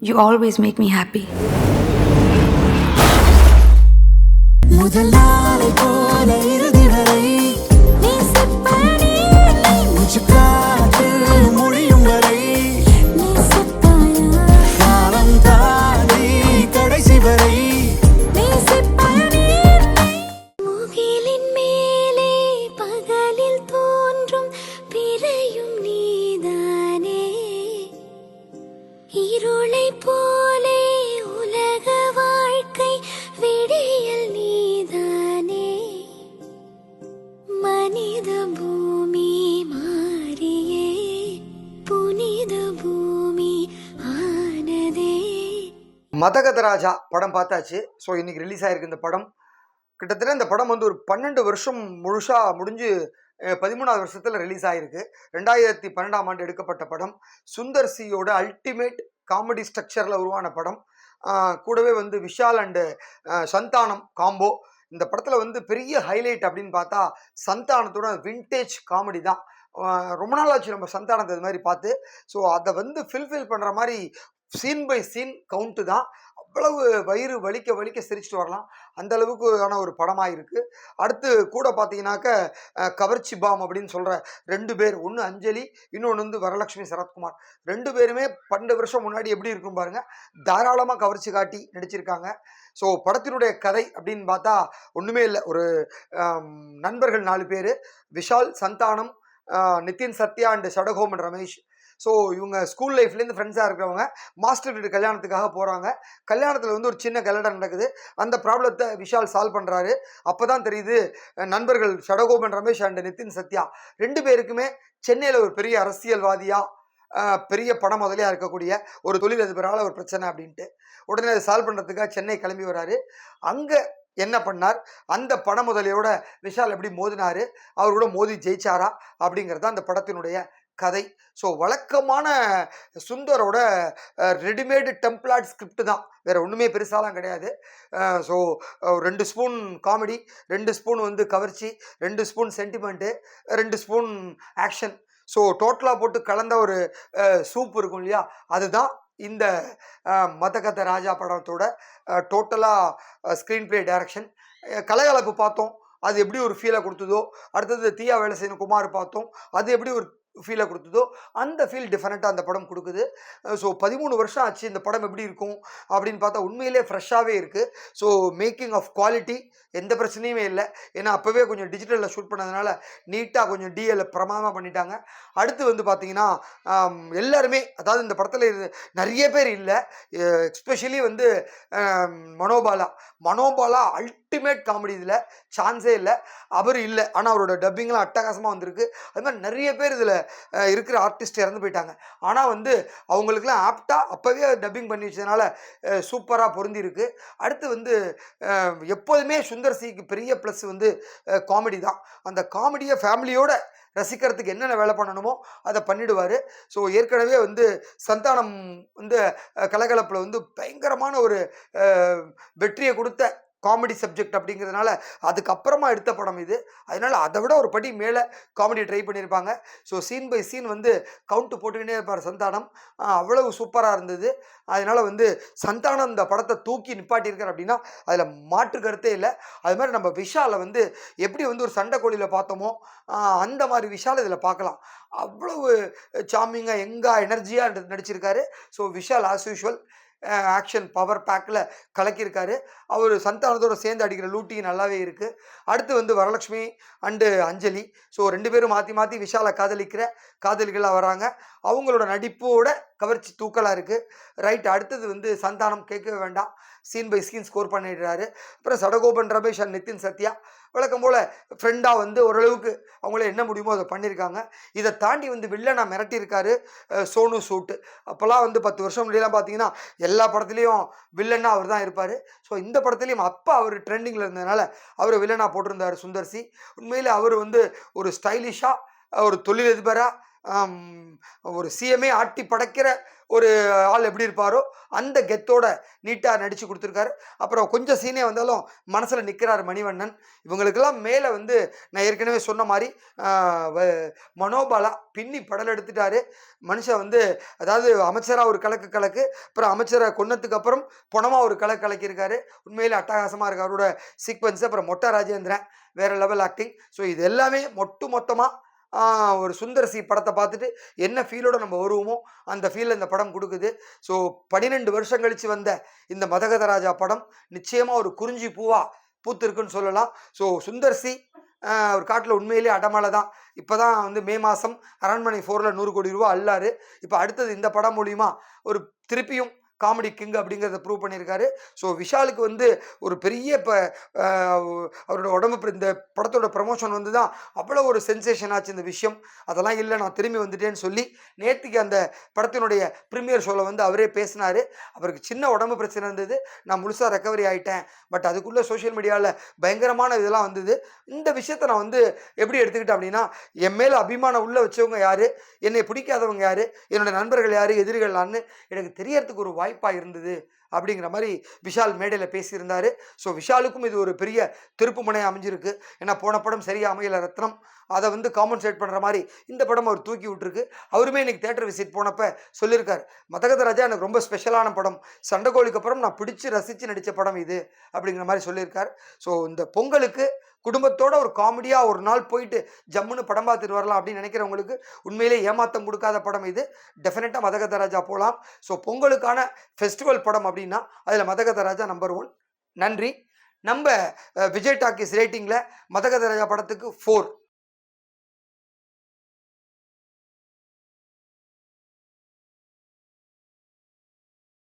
You always make me happy. முதல் நாளை மனித பூமி மாறியே புனித பூமி ஆனதே. மதகதராஜா படம் பார்த்தாச்சு. ஸோ இன்னைக்கு ரிலீஸ் ஆயிருக்கு இந்த படம். கிட்டத்தட்ட இந்த படம் வந்து ஒரு பன்னெண்டு வருஷம் முழுசாக முடிஞ்சு பதிமூணாவது வருஷத்தில் ரிலீஸ் ஆயிருக்கு. ரெண்டாயிரத்தி பன்னெண்டாம் ஆண்டு எடுக்கப்பட்ட படம். சுந்தர் சியோட அல்டிமேட் காமெடி ஸ்ட்ரக்சரில் உருவான படம். கூடவே வந்து விஷால் அண்டு சந்தானம் காம்போ இந்த படத்தில் வந்து பெரிய ஹைலைட் அப்படின்னு பார்த்தா சந்தானத்தோட விண்டேஜ் காமெடி தான். ரொம்ப நாள் ஆச்சு நம்ம சந்தானத்தை இது மாதிரி பார்த்து. ஸோ அதை வந்து ஃபில்ஃபில் பண்ணுற மாதிரி சீன் பை சீன் கவுண்ட்டு தான். அவ்வளவு வயிறு வலிக்க வலிக்க சிரிச்சிட்டு வரலாம். அந்த அளவுக்கான ஒரு படமாக இருக்குது அடுத்து கூட பார்த்தீங்கன்னாக்க கவர்ச்சி பாம் அப்படின்னு சொல்கிற ரெண்டு பேர். ஒன்று அஞ்சலி இன்னொன்று வந்து வரலட்சுமி சரத்குமார். ரெண்டு பேருமே பன்னெண்டு வருஷம் முன்னாடி எப்படி இருக்கும் பாருங்கள் தாராளமாக கவர்ச்சி காட்டி நடிச்சிருக்காங்க. ஸோ படத்தினுடைய கதை அப்படின்னு பார்த்தா ஒன்றுமே இல்லை. ஒரு நண்பர்கள் நாலு பேர். விஷால் சந்தானம் நிதின் சத்யா அண்ட் சடகோமன் ரமேஷ். ஸோ இவங்க ஸ்கூல் லைஃப்லேருந்து ஃப்ரெண்ட்ஸாக இருக்கிறவங்க மாஸ்டர் வீட்டு கல்யாணத்துக்காக போகிறாங்க கல்யாணத்தில் வந்து ஒரு சின்ன கல்யாணம் நடக்குது. அந்த ப்ராப்ளத்தை விஷால் சால்வ் பண்ணுறாரு அப்போ தான் தெரியுது நண்பர்கள் ஷடகோபன் ரமேஷ் அண்ட் நிதின் சத்யா ரெண்டு பேருக்குமே சென்னையில் ஒரு பெரிய அரசியல்வாதியாக பெரிய படம் முதலியாக இருக்கக்கூடிய ஒரு தொழில் அதிபரால் ஒரு பிரச்சனை அப்படின்ட்டு. உடனே அதை சால்வ் பண்ணுறதுக்காக சென்னை கிளம்பி வராரு. அங்கே என்ன பண்ணார்? அந்த பண முதலியோட விஷால் எப்படி மோதினாரு? அவர் கூட மோதி ஜெயிச்சாரா? அப்படிங்கிறது தான் அந்த படத்தினுடைய கதை. ஸோ வழக்கமான சுந்தரோட ரெடிமேடு டெம்ப்ளாட் ஸ்கிரிப்ட் தான். வேறு ஒன்றுமே பெருசாலாம் கிடையாது. ஸோ ரெண்டு ஸ்பூன் காமெடி ரெண்டு ஸ்பூன் வந்து கவர்ச்சி ரெண்டு ஸ்பூன் சென்டிமெண்ட்டு ரெண்டு ஸ்பூன் ஆக்ஷன் ஸோ டோட்டலாக போட்டு கலந்த ஒரு சூப் இருக்கும் இல்லையா? அதுதான் இந்த மதகத ராஜா படத்தோட டோட்டலாக ஸ்க்ரீன் பிளே டைரக்ஷன் கலகலப்பு பார்த்தோம். அது எப்படி ஒரு ஃபீலை கொடுத்ததோ அடுத்தது தீயா வேலை செய்யணும் குமார் பார்த்தோம். அது எப்படி ஒரு ஃபீலை கொடுத்ததோ அந்த ஃபீல் டிஃப்ரெண்ட்டாக அந்த படம் கொடுக்குது. ஸோ பதிமூணு வருஷம் ஆச்சு இந்த படம் எப்படி இருக்கும் அப்படின்னு பார்த்தா உண்மையிலே ஃப்ரெஷ்ஷாகவே இருக்குது ஸோ மேக்கிங் ஆஃப் குவாலிட்டி எந்த பிரச்சனையுமே இல்லை. ஏன்னா அப்போவே கொஞ்சம் டிஜிட்டலில் ஷூட் பண்ணதுனால நீட்டாக கொஞ்சம் டிஎல்ல பிரமாதமாக பண்ணிட்டாங்க. அடுத்து வந்து பார்த்தீங்கன்னா எல்லாருமே அதாவது இந்த படத்தில் நிறைய பேர் இல்லை. எக்ஸ்பெஷலி வந்து மனோபாலா. மனோபாலா அல்டிமேட் காமெடி இதில் சான்ஸே இல்லை. அவர் இல்லை. ஆனால் அவரோட டப்பிங்லாம் அட்டகாசமாக வந்திருக்கு. அது மாதிரி நிறைய பேர் இதில் இருக்கிற ஆர்டிஸ்ட் இறந்து போயிட்டாங்க. ஆனால் வந்து அவங்களுக்குலாம் ஆப்டாக அப்போவே டப்பிங் பண்ணி வச்சதுனால சூப்பராக பொருந்திருக்கு. அடுத்து வந்து எப்போதுமே சுந்தர் சிக்கு பெரிய ப்ளஸ் வந்து காமெடி தான். அந்த காமெடியை ஃபேமிலியோட ரசிக்கிறதுக்கு என்னென்ன வேலை பண்ணணுமோ அதை பண்ணிடுவார். ஸோ ஏற்கனவே வந்து சந்தானம் வந்து கலகலப்பில் வந்து பயங்கரமான ஒரு வெற்றியை கொடுத்த காமெடி சப்ஜெக்ட் அப்படிங்கிறதுனால அதுக்கப்புறமா எடுத்த படம் இது. அதனால் அதை விட ஒரு படி மேலே காமெடி ட்ரை பண்ணியிருப்பாங்க. ஸோ சீன் பை சீன் வந்து கவுண்ட்டு போட்டுக்கிட்டே இருப்பார் சந்தானம். அவ்வளவு சூப்பராக இருந்தது. அதனால் வந்து சந்தானம் இந்த படத்தை தூக்கி நிப்பாட்டியிருக்கார் அப்படின்னா அதில் மாற்று கருத்தே இல்லை. அது மாதிரி நம்ம விஷாலை வந்து எப்படி வந்து ஒரு சண்டை கோழியில் பார்த்தோமோ அந்த மாதிரி விஷால் இதில் பார்க்கலாம். அவ்வளவு சாமிங்காக எங்கா எனர்ஜியாக நடிச்சிருக்காரு. So Vishal as usual action power பேக்கில் கலக்கியிருக்காரு. அவர் சந்தானத்தோட சேர்ந்து அடிக்கிற லூட்டி நல்லாவே இருக்குது அடுத்து வந்து வரலட்சுமி அண்டு அஞ்சலி. ஸோ ரெண்டு பேரும் மாற்றி மாற்றி விஷாலை காதலிக்கிற காதலிகளாக வராங்க. அவங்களோட நடிப்போட கவர்ச்சி தூக்கலாக இருக்குது ரைட் அடுத்தது வந்து சந்தானம் கேட்கவே வேண்டாம். சீன் பை சீன் ஸ்கோர் பண்ணிடுறாரு. அப்புறம் சடகோபன் ரமேஷ் அண்ட் நிதின் சத்யா. வழக்கம் போல் ஃப்ரெண்டாக வந்து ஓரளவுக்கு அவங்கள என்ன முடியுமோ அதை பண்ணியிருக்காங்க. இதை தாண்டி வந்து வில்லனா மிரட்டியிருக்காரு சோனு சூட்டு. அப்போல்லாம் வந்து பத்து வருஷம் முன்னாடிலாம் பார்த்தீங்கன்னா எல்லா படத்துலேயும் வில்லன்னா அவர் தான் இருப்பார். ஸோ இந்த படத்துலையும் அப்போ அவர் ட்ரெண்டிங்கில் இருந்ததுனால அவர் வில்லனா போட்டிருந்தார் சுந்தர்சி உண்மையில் அவர் வந்து ஒரு ஸ்டைலிஷாக ஒரு தொழிலதிபராக ஒரு சிஎம்ஏ ஆட்டி படைக்கிற ஒரு ஆள் எப்படி இருப்பாரோ அந்த கெத்தோட நீட்டாக நடித்து கொடுத்துருக்காரு. அப்புறம் கொஞ்சம் சீனே வந்தாலும் மனசில் நிற்கிறார் மணிவண்ணன். இவங்களுக்கெல்லாம் மேலே வந்து நான் ஏற்கனவே சொன்ன மாதிரி வ- மனோபாலா பின்னி படல் எடுத்துட்டாரு. மனுஷன் வந்து அதாவது அமைச்சராக ஒரு கலக்கு கலக்கு அப்புறம் அமைச்சரை கொன்னதுக்கு அப்புறம் பணமாக ஒரு கலக்கு கலக்கியிருக்காரு. உண்மையிலே அட்டகாசமாக இருக்கு அவரோட சீக்வன்ஸ் அப்புறம் மொட்டை ராஜேந்திரன் வேற லெவல் ஆக்டிங் ஸோ இது எல்லாமே மொட்டு மொத்தமாக ஒரு சுந்தரசி படத்தை பார்த்துட்டு என்ன ஃபீலோட நம்ம வருவோமோ அந்த ஃபீலில் இந்த படம் கொடுக்குது. ஸோ பன்னிரெண்டு வருஷம் கழித்து வந்த இந்த மதகதராஜா படம் நிச்சயமாக ஒரு குறிஞ்சி பூவாக பூத்திருக்குன்னு சொல்லலாம். ஸோ சுந்தர்சி சி ஒரு காட்டில் உண்மையிலேயே அடமலை தான். இப்போ தான் வந்து மே மாதம் அரண்மனை ஃபோரில் நூறு கோடி ரூபா அல்லாரு இப்போ அடுத்தது இந்த படம் மூலிமா ஒரு திருப்பியும் காமெடி கிங் அப்படிங்கிறத ப்ரூவ் பண்ணியிருக்காரு. ஸோ விஷாலுக்கு வந்து ஒரு பெரிய இப்போ அவரோட உடம்பு இந்த படத்தோட ப்ரமோஷன் வந்து தான் அவ்வளோ ஒரு சென்சேஷன் ஆச்சு இந்த விஷயம். அதெல்லாம் இல்லை நான் திரும்பி வந்துட்டேன்னு சொல்லி நேற்றுக்கு அந்த படத்தினுடைய ப்ரீமியர் ஷோவில் வந்து அவரே பேசினார். அவருக்கு சின்ன உடம்பு பிரச்சனை இருந்தது. நான் முழுசாக ரெக்கவரி ஆகிட்டேன் பட் அதுக்குள்ளே சோஷியல் மீடியாவில் பயங்கரமான இதெல்லாம் வந்தது. இந்த விஷயத்தை நான் வந்து எப்படி எடுத்துக்கிட்டேன் அப்படின்னா என் மேலே அபிமானம் உள்ளே வச்சவங்க யார்? என்னை பிடிக்காதவங்க யார்? என்னோடய நண்பர்கள் யார்? எதிரிகளான்னு எனக்கு தெரியறதுக்கு ஒரு வாய்ப்பாக இருந்தது. அப்படிங்கிற மாதிரி விஷால் மேடையில் பேசியிருந்தார். ஸோ விஷாலுக்கும் இது ஒரு பெரிய திருப்பு முனை அமைஞ்சிருக்கு. ஏன்னா போன படம் சரியாக அமையல ரத்னம். அதை வந்து காம்பன்சேட் பண்ணுற மாதிரி இந்த படம் அவர் தூக்கி விட்டுருக்கு. அவருமே இன்னைக்கு தேட்டர் விசிட் போனப்போ சொல்லியிருக்கார். மதகத ராஜா எனக்கு ரொம்ப ஸ்பெஷலான படம். சண்டைக்கோழிக்கு அப்புறம் நான் பிடிச்சி ரசித்து நடித்த படம் இது அப்படிங்கிற மாதிரி சொல்லியிருக்கார். ஸோ இந்த பொங்கலுக்கு குடும்பத்தோட ஒரு காமெடியாக ஒரு நாள் போயிட்டு ஜம்முன்னு படம் பார்த்துட்டு வரலாம் அப்படின்னு நினைக்கிறவங்களுக்கு உண்மையிலே ஏமாத்தம் கொடுக்காத படம் இது. டெஃபினட்டாக மதகத ராஜா போகலாம் ஸோ பொங்கலுக்கான ஃபெஸ்டிவல் படம் அப்படின்னு அதில் மதகத ராஜா நம்பர் ஒன் நன்றி. நம்ம விஜய் டாக்கிஸ் ரேட்டிங்கில் மதகத ராஜா படத்துக்கு ஃபோர்